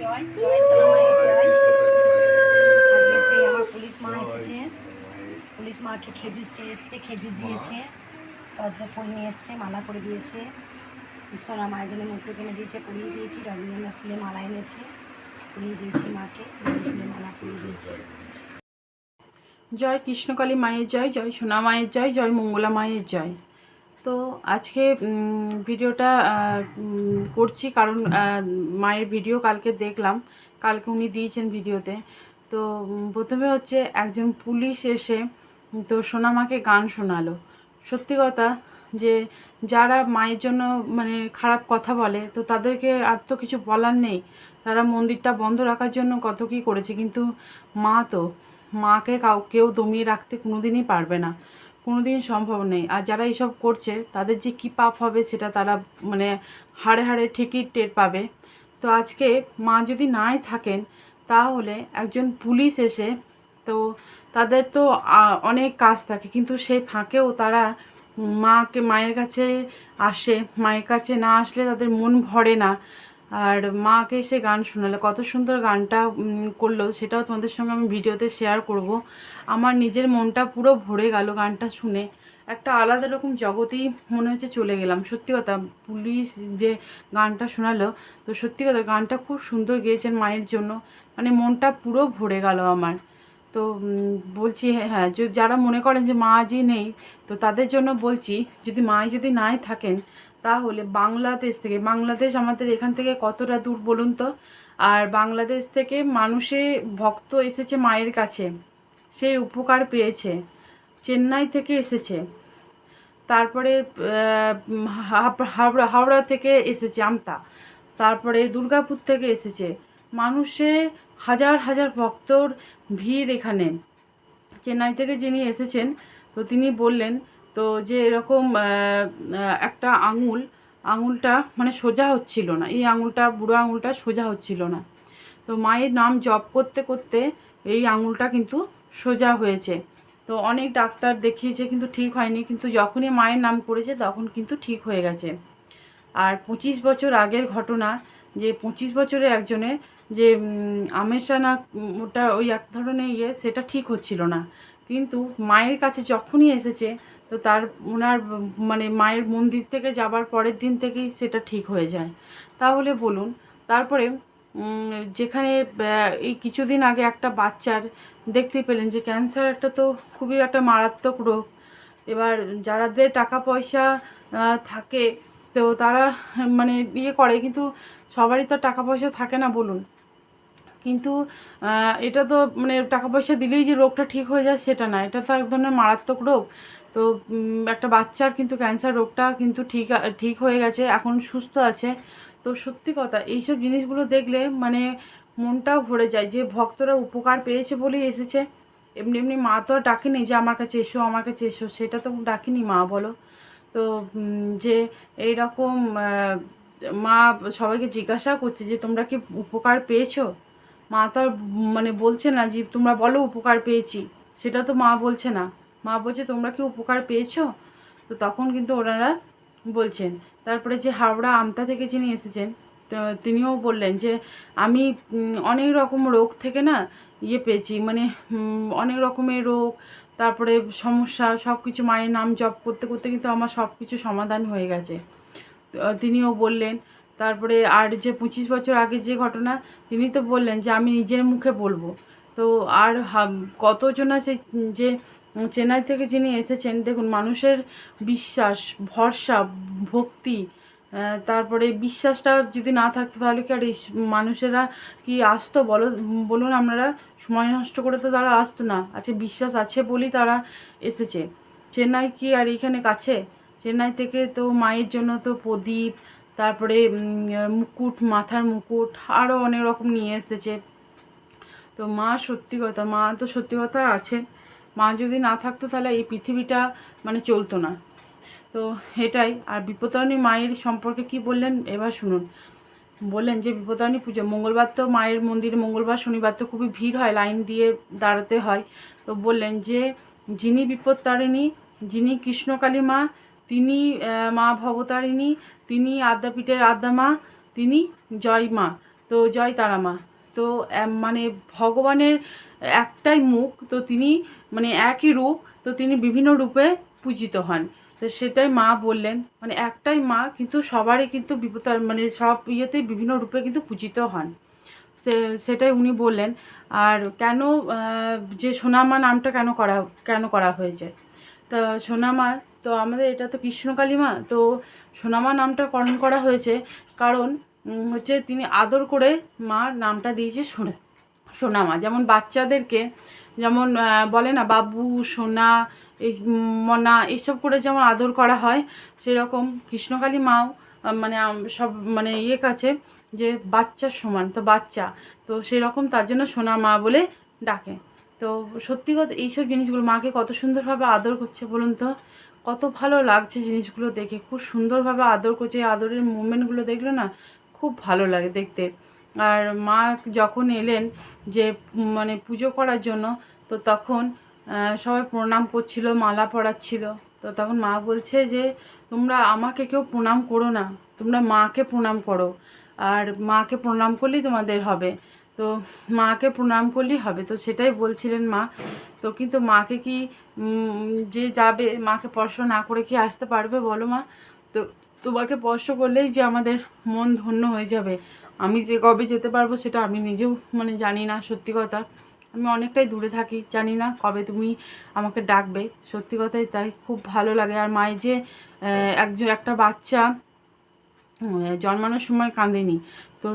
জয় আমার পুলিশ মা এসেছে। পুলিশ মাকে খেজুর চেয়ে এসছে, খেজুর দিয়েছে। পদ্ম ফুল নিয়ে এসছে, মালা করে দিয়েছে। সোনা মায়ের জন্য মুট্টু কিনে দিয়েছে, পরিয়ে দিয়েছি। রজনীগন্ধা ফুলে মালা এনেছে, পরিয়ে দিয়েছি মাকে। ফুলে মালা পরিয়ে দিয়েছি। জয় কৃষ্ণকালী মায়ের জয় জয় সোনা মায়ের জয় জয় মঙ্গলা মায়ের জয়। তো আজকে ভিডিওটা করছি কারণ মায়ের ভিডিও কালকে দেখলাম। কালকে উনি দিয়েছেন ভিডিওতে। তো প্রথমে হচ্ছে একজন পুলিশ এসে, তো সোনামাকে গান শোনালো। সত্যি কথা যে, যারা মায়ের জন্য মানে খারাপ কথা বলে, তো তাদেরকে আর তো কিছু বলার নেই। তারা মন্দিরটা বন্ধ রাখার জন্য কত কী করেছে, কিন্তু মা তো, মাকে কাউ, কেউ দমিয়ে রাখতে কোনোদিনই পারবে না। কোনোদিন সম্ভব নেই। আর যারা এইসব করছে, তাদের যে কী পাপ হবে সেটা তারা মানে হাড়ে হাড়ে ঠিকই টের পাবে। তো আজকে মা যদি নাই থাকেন, তাহলে একজন পুলিশ এসে তো তাদের তো অনেক কাজ থাকে। কিন্তু সেই ফাঁকেও তারা মাকে, মায়ের কাছে আসে। মায়ের কাছে না আসলে তাদের মন ভরে না। আর মাকে সে গান শোনালো, কত সুন্দর গানটা করল, সেটাও তোমাদের সঙ্গে আমি ভিডিওতে শেয়ার করব। আমার নিজের মনটা পুরো ভরে গেল গানটা শুনে। একটা আলাদা রকম জগতেই মনে হচ্ছে চলে গেলাম। সত্যি কথা, পুলিশ যে গানটা শোনালো, তো সত্যি কথা, গানটা খুব সুন্দর গেয়েছেন মায়ের জন্য। মানে মনটা পুরো ভরে গেল আমার। তো বলছি হ্যাঁ হ্যাঁ যারা মনে করেন যে মা আজই নেই, তো তাদের জন্য বলছি, যদি মাই যদি নাই থাকেন তাহলে বাংলাদেশ থেকে, বাংলাদেশ আমাদের এখান থেকে কতটা দূর বলুন তো? আর বাংলাদেশ থেকে মানুষে, ভক্ত এসেছে মায়ের কাছে সেই উপকার পেয়েছে, চেন্নাই থেকে এসেছে। তারপরে হাওড়া হাওড়া থেকে এসেছে আমতা। তারপরে দুর্গাপুর থেকে এসেছে। মানুষে হাজার হাজার ভক্তর ভিড় এখানে। চেন্নাই থেকে যিনি এসেছেন, তো তিনি বললেন তো যে এরকম একটা আঙুল আঙুলটা মানে সোজা হচ্ছিল না এই আঙুলটা বুড়ো আঙুলটা সোজা হচ্ছিল না। তো মায়ের নাম জপ করতে করতে এই আঙুলটা কিন্তু সোজা হয়েছে। তো অনেক ডাক্তার দেখিয়েছে কিন্তু ঠিক হয়নি কিন্তু যখনই মায়ের নাম করেছে তখন কিন্তু ঠিক হয়ে গেছে। আর পঁচিশ বছর আগের ঘটনা যে পঁচিশ বছরে একজনের যে উম, আমেশা না ওটা ওই এক ধরনের ইয়ে সেটা ঠিক হচ্ছিল না। কিন্তু মায়ের কাছে যখনই এসেছে তো তার ওনার মানে মায়ের মন্দির থেকে যাবার পরের দিন থেকেই সেটা ঠিক হয়ে যায়। তাহলে বলুন, তারপরে যেখানে এই কিছুদিন আগে একটা বাচ্চার দেখতে পেলেন যে ক্যান্সার একটা তো খুবই একটা মারাত্মক রোগ। এবার যারাদের টাকা পয়সা থাকে, তো তারা মানে ইয়ে করে, কিন্তু সবারই তো টাকা পয়সা থাকে না বলুন। কিন্তু এটা তো মানে টাকা পয়সা দিলেই যে রোগটা ঠিক হয়ে যায় সেটা না, এটা তো এক ধরনের মারাত্মক রোগ। তো একটা বাচ্চার কিন্তু ক্যান্সার রোগটা কিন্তু ঠিক ঠিক হয়ে গেছে, এখন সুস্থ আছে। তো সত্যি কথা, এইসব জিনিসগুলো দেখলে মানে মনটাও ভরে যায়, যে ভক্তরা উপকার পেয়েছে বলেই এসেছে। এমনি এমনি মা তো আর ডাকেনি যে আমার কাছে এসো, আমার কাছে এসো, সেটা তো ডাকেনি মা, বলো। তো যে এইরকম মা সবাইকে জিজ্ঞাসা করছে যে তোমরা কি উপকার পেয়েছ? মা তো আর মানে বলছে না যে তোমরা বলো উপকার পেয়েছি, সেটা তো মা বলছে না। মা বলছে, তোমরা কি উপকার পেয়েছ? তো তখন কিন্তু ওনারা বলছেন, তারপরে যে হাওড়া আমতা থেকে যিনি এসেছেন তিনিও বললেন যে, আমি অনেক রকম রোগ থেকে না ইয়ে পেয়েছি মানে অনেক রকমের রোগ, তারপরে সমস্যা সব কিছু মায়ের নাম জপ করতে করতে কিন্তু আমার সব কিছু সমাধান হয়ে গেছে। তিনিও বললেন, তারপরে আর যে পঁচিশ বছর আগে যে ঘটনা, তিনি তো বললেন যে, আমি নিজের মুখে বলব। তো আর কতজনা সেই যে চেন্নাই থেকে যিনি এসেছেন, দেখুন, মানুষের বিশ্বাস, ভরসা, ভক্তি তারপরে বিশ্বাসটা যদি না থাকতো তাহলে কি আর মানুষেরা কি আসতো? বলো, বলুন আপনারা, সময় নষ্ট করে তো তারা আসতো না। আচ্ছা বিশ্বাস আছে বলেই তারা এসেছে। চেন্নাই কি আর এখানে কাছে? চেন্নাই থেকে তো মায়ের জন্য তো প্রদীপ, তারপরে মুকুট, মাথার মুকুট আরও অনেক রকম নিয়ে এসেছে। তো মা সত্যি কথা, মা তো সত্যি কথা আছে মা যদি না থাকতো তাহলে এই পৃথিবীটা মানে চলতো না। তো এটাই। আর বিপদারণী মায়ের সম্পর্কে কি বললেন? এবার শুনুন। বললেন যে বিপদারণী পুজো, মঙ্গলবার তো মায়ের মন্দিরে মঙ্গলবার, শনিবার তো খুবই ভিড় হয়, লাইন দিয়ে দাঁড়াতে হয়। তো বললেন যে যিনি বিপত্তারিণী যিনি কৃষ্ণকালী মা, তিনি মা ভবতারিণী, তিনি আদ্যাপীঠের আদ্যা মা তিনি জয় মা। তো জয় তারা মা। তো মানে ভগবানের একটাই মুখ, তো তিনি মানে একই রূপ, তো তিনি বিভিন্ন রূপে পূজিত হন। তো সেটাই মা বললেন। মানে একটাই মা, কিন্তু সবারই কিন্তু বিপদ মানে সব ইয়েতেই বিভিন্ন রূপে কিন্তু পূজিত হন। সেটাই উনি বললেন। আর কেন যে সোনামা নামটা কেন করা কেন করা হয়েছে? তা সোনামা, তো আমাদের এটা তো কৃষ্ণকালী মা, তো সোনামা নামটা করণ করা হয়েছে কারণ হচ্ছে তিনি আদর করে মার নামটা দিয়েছে সোনা সোনামা, যেমন বাচ্চাদেরকে, যেমন বলে না, বাবু, সোনা, এই মনা এইসব করে যেমন আদর করা হয়, সেরকম কৃষ্ণকালী মাও মানে সব মানে ইয়ে কাছে যে বাচ্চার সমান, তো বাচ্চা, তো সেরকম তার জন্য সোনা মা বলে ডাকে। তো সত্যি কথা, এইসব জিনিসগুলো মাকে কত সুন্দরভাবে আদর করছে বলুন তো? কত ভালো লাগছে জিনিসগুলো দেখে, খুব সুন্দরভাবে আদর করছে আদরের মুভমেন্টগুলো দেখলে না, খুব ভালো লাগে দেখতে। আর মা যখন এলেন যে মানে পুজো করার জন্য, তো তখন সবাই প্রণাম করছিল, মালা পরাচ্ছিল। তো তখন মা বলছে যে, তোমরা আমাকে কেউ প্রণাম করো না, তোমরা মাকে প্রণাম করো, আর মাকে প্রণাম করলেই তোমাদের হবে। তো মাকে প্রণাম করলেই হবে, তো সেটাই বলছিলেন মা। তো কিন্তু মাকে কি যে যাবে, মাকে স্পর্শ না করে কি আসতে পারবে বলো মা? তো তোমাকে স্পর্শ করলেই যে আমাদের মন ধন্য হয়ে যাবে। আমি যে কবে যেতে পারব সেটা আমি নিজেও মানে জানি না, সত্যি কথা। আমি অনেকটাই দূরে থাকি, জানি না কবে তুমি আমাকে ডাকবে। সত্যি কথাই তাই খুব ভালো লাগে। আর মায়ের যে একজন, একটা বাচ্চা জন্মানোর সময় কাঁদেনি। তো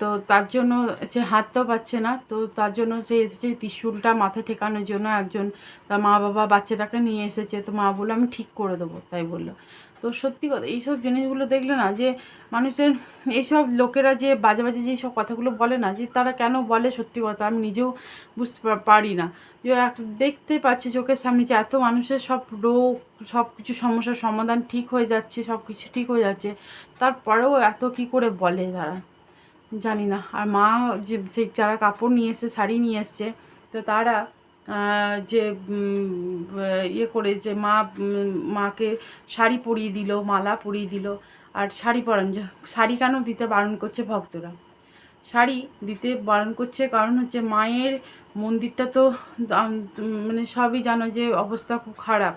তো তার জন্য সে হাতটাও পাচ্ছে না। তো তার জন্য সে এসেছে ত্রিশুলটা মাথা ঠেকানোর জন্য একজন, তার মা বাবা বাচ্চাটাকে নিয়ে এসেছে। তো মা বলল, আমি ঠিক করে দেবো। তাই বলল। তো সত্যি কথা, এইসব জিনিসগুলো দেখলে না যে মানুষের, এইসব লোকেরা যে বাজে বাজে যেই সব কথাগুলো বলে না, যে তারা কেন বলে সত্যি কথা, আমি নিজেও বুঝতে পারি না। যে এক, দেখতে পাচ্ছি চোখের সামনে যে এত মানুষের সব রোগ, সব কিছু সমস্যার সমাধান ঠিক হয়ে যাচ্ছে, সব কিছু ঠিক হয়ে যাচ্ছে, তারপরেও এত কি করে বলে তারা? জানি না। আর মা যে যে যারা কাপড় নিয়ে এসছে, শাড়ি নিয়ে এসছে, তো তারা যে ইয়ে করে যে মা মাকে শাড়ি পরিয়ে দিল, মালা পরিয়ে দিল। আর শাড়ি পরান, যে- শাড়ি কেন দিতে বারণ করছে ভক্তরা? শাড়ি দিতে বারণ করছে কারণ হচ্ছে মায়ের মন্দিরটা তো মানে সবই জানো যে অবস্থা খুব খারাপ।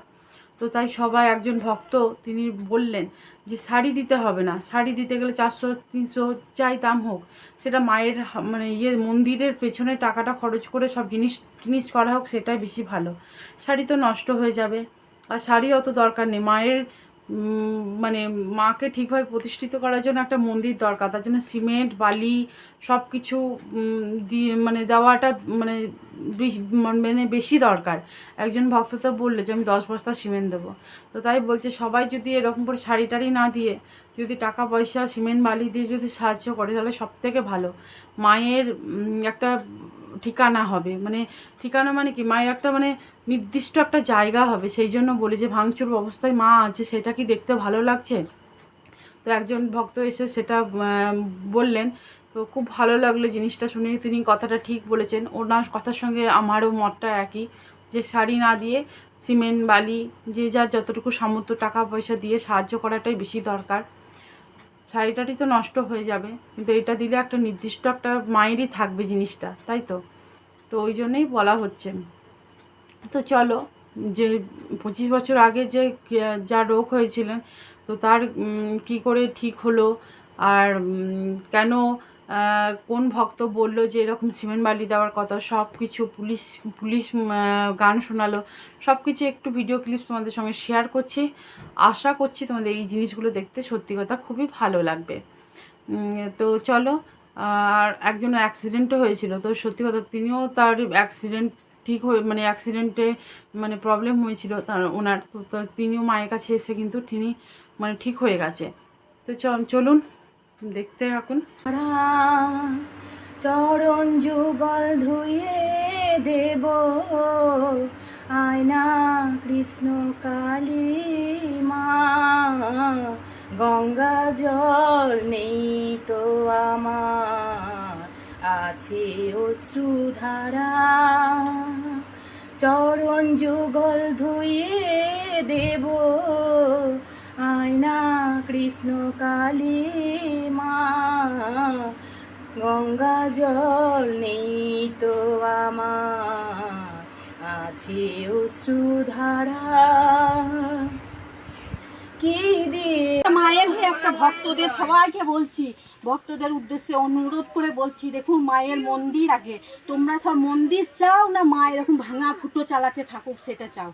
তো তাই সবাই একজন ভক্ত, তিনি বললেন যে শাড়ি দিতে হবে না। শাড়ি দিতে গেলে চারশো, তিনশো, যাই দাম হোক। সেটা মায়ের মানে ইয়ে মন্দিরের পেছনে টাকাটা খরচ করে সব জিনিস জিনিস করা হোক সেটাই বেশি ভালো। শাড়ি তো নষ্ট হয়ে যাবে। আর শাড়ি অত দরকার নেই। মায়ের মানে মাকে ঠিকভাবে প্রতিষ্ঠিত করার জন্য একটা মন্দির দরকার। তার জন্য সিমেন্ট, বালি সব কিছু দিয়ে মানে দেওয়াটা মানে বেশ- মানে বেশি দরকার। একজন ভক্ত তো বলল যে, আমি দশ বস্তা সিমেন্ট দেবো। তো তাই বলছে, সবাই যদি এরকম করে শাড়ি টাড়ি না দিয়ে, যদি টাকা পয়সা সিমেন্ট বালি দিয়ে যদি সাহায্য করে, তাহলে সব থেকে ভালো। মায়ের একটা ঠিকানা হবে। মানে ঠিকানা মানে কি? মায়ের একটা মানে নির্দিষ্ট একটা জায়গা হবে। সেই জন্য বলি যে, ভাঙচুর অবস্থায় মা আছে, সেটা কি দেখতে ভালো লাগছে? তো একজন ভক্ত এসে সেটা বললেন তো খুব ভালো লাগল জিনিসটা শুনে। তিনি কথাটা ঠিক বলেছেন। ওনার কথার সঙ্গে আমারও মতটা একই যে শাড়ি না দিয়ে সিমেন্ট, বালি, যে যার যতটুকু সামর্থ্য টাকা পয়সা দিয়ে সাহায্য করাটাই বেশি দরকার। শাড়িটারি তো নষ্ট হয়ে যাবে। কিন্তু এটা দিলে একটা নির্দিষ্ট একটা মায়েরই থাকবে জিনিসটা, তাই তো? তো ওই জন্যই বলা হচ্ছে। তো চলো, যে পঁচিশ বছর আগে যে যা রোগ হয়েছিলেন, তো তার কি করে ঠিক হলো? আর কেন কোন ভক্ত বলল যে এরকম সিমেন্ট বালি দেওয়ার কথা সব কিছু পুলিশ পুলিশ গান শোনালো সব কিছু একটু ভিডিও ক্লিপ তোমাদের সঙ্গে শেয়ার করছি। আশা করছি তোমাদের এই জিনিসগুলো দেখতে সত্যি কথা খুবই ভালো লাগবে। তো চলো আর একজনের অ্যাক্সিডেন্টও হয়েছিল, তো সত্যি কথা তিনিও তার অ্যাক্সিডেন্ট ঠিক হয়ে মানে অ্যাক্সিডেন্টে মানে প্রবলেম হয়েছিল, তার ওনার তিনিও মায়ের কাছে এসে কিন্তু তিনি মানে ঠিক হয়ে গেছে। তো চল চলুন দেখতে এখন চরণ যুগল ধুয়ে দেব। আয়না কৃষ্ণ কালী মা, গঙ্গা জল নেই তো আমার। আছে অশ্রুধারা। চরণ যুগল ধুয়ে দেব। আয়না কৃষ্ণ কালী মা গঙ্গা জল নেই তো আমার আছে অশ্রুধারা কি মায়ের হয়ে একটা ভক্তদের সবাইকে বলছি। ভক্তদের উদ্দেশ্যে অনুরোধ করে বলছি দেখুন মায়ের মন্দির আগে। তোমরা সব মন্দির চাও না মা এরকম ভাঙা ফুটো চালাতে থাকুক সেটা চাও?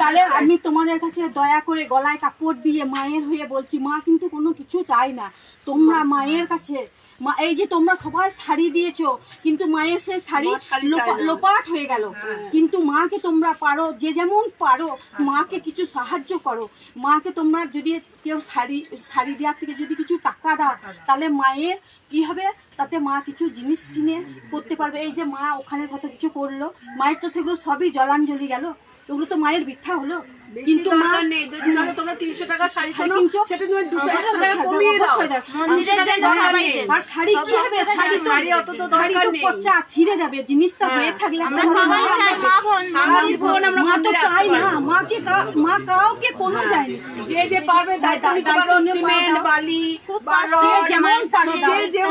তাহলে আমি তোমাদের কাছে দয়া করে গলায় কাপড় দিয়ে মায়ের হয়ে বলছি মা কিন্তু কোনো কিছু চাই না। তোমরা মায়ের কাছে মা এই যে তোমরা সবাই শাড়ি দিয়েছ কিন্তু মায়ের সেই শাড়ি লোপা- লোপাট হয়ে গেল। কিন্তু মাকে তোমরা পারো যে যেমন পারো মাকে কিছু সাহায্য করো। মাকে তোমরা যদি কেউ শাড়ি শাড়ি দেওয়ার থেকে যদি কিছু টাকা দাও তাহলে মায়ের কি হবে? তাতে মা কিছু জিনিস কিনে করতে পারবে। এই যে মা ওখানে কত কিছু করল মায়ের তো সেগুলো সবই জলাঞ্জলি গেল। ওগুলো তো মায়ের বৃথা হলো। কিন্তু মা নেই যদি ধরো তোমরা তিনশো টাকা শাড়ি শাড়ি কেনো, সেটা তুমি দুশো একশো টাকা কমিয়ে দাও। আর শাড়ি কি হবে? শাড়ি শাড়ি অত তো দরকার নেই। পচা ছিঁড়ে যাবে জিনিসটা হয়ে। থাকলে আমরা সবাই চাই মা বোন বোন আমরা মা তো চাই না। মাকে মা কাউকে কোনো যায়নি যে যে পারবে দায়িত্ব নিতে পারো সিমেন্ট বালি যেমন যে যে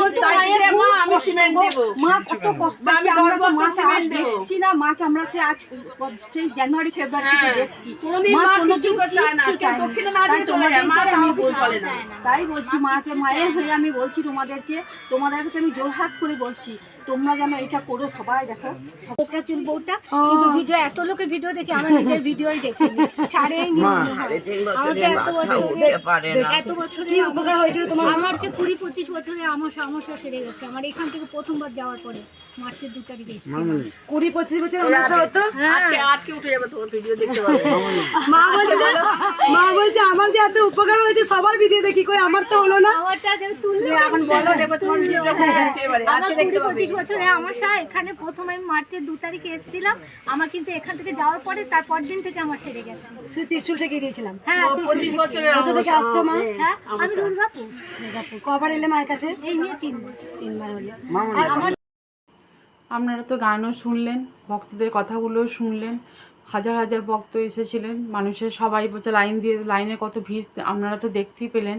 মা আমি সিমেন্ট। দেবো। মা কত কষ্ট আমি আমরা সিমেন্ট। দেখছি না। মাকে আমরা সে আজ সেই জানুয়ারি ফেব্রুয়ারি থেকে হ্যাঁ। দেখছি কোনোদিন মা কিছু চায় না, কিচ্ছু কেউ চায় না। দক্ষিণে না দিয়ে তাই চলে যায়, মা আমি বলছি- বলে না। তাই বলছি মাকে মায়ের হয়ে আমি বলছি তোমাদেরকে তোমাদের কাছে আমি জোরহাত করে বলছি। তোমরা যেন এটা করো সবাই দেখো। চুল বউটা কিন্তু ভিডিও এত লোকের ভিডিও দেখে আমার নিজের ভিডিওই দেখিনি। ছাড়েই নি। আমাকে এত বছরে এত বছরে উপকার হয়েছিল তোমার? আমার সে কুড়ি পঁচিশ বছরে আমার সমস্যা সেরে গেছে। আমার এখান থেকে প্রথমবার যাওয়ার পরে মার্চের দু তারিখে এসেছি কুড়ি পঁচিশ বছর হতো? আজকে আজকে উঠে যাবে তোমার ভিডিও দেখতে পাবে। মা বলছে মা বলছে আমার যে এত উপকার হয়েছে সবার ভিডিও দেখি। কই আমার তো হলো না। আমারটা যে তুললো। এখন বলো দেবো তোমার ভিডিও হয়ে এবারে আমার আজকে কুড়ি পঁচিশ বছরে আমার সা এখানে প্রথম আমি মার্চের দু তারিখে এসেছিলাম। আমার কিন্তু এখান থেকে যাওয়ার পরে তারপর দিন থেকে আমার সেরে গেছে। শুধু ত্রিশুল থেকে গিয়েছিলাম হ্যাঁ পঁচিশ বছরের কোথা থেকে আসছো মা হ্যাঁ আমি দুর্গাপুর। দুর্গাপুর কবার এলে মায়ের কাছে? এই নিয়ে তিনবার তিনবার হলো। আপনারা তো গানও শুনলেন ভক্তদের কথাগুলোও শুনলেন। হাজার হাজার ভক্ত এসেছিলেন। মানুষের সবাই বলছে, লাইন দিয়ে, লাইনে কত ভিড়, আপনারা তো দেখতেই পেলেন।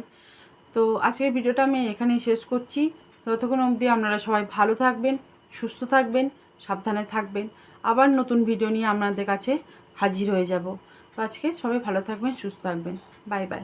তো আজকের ভিডিওটা আমি এখানেই শেষ করছি। ততক্ষণ অবধি আপনারা সবাই ভালো থাকবেন, সুস্থ থাকবেন, সাবধানে থাকবেন। আবার নতুন ভিডিও নিয়ে আপনাদের কাছে হাজির হয়ে যাব। তো আজকে সবাই ভালো থাকবেন, সুস্থ থাকবেন। Bye bye.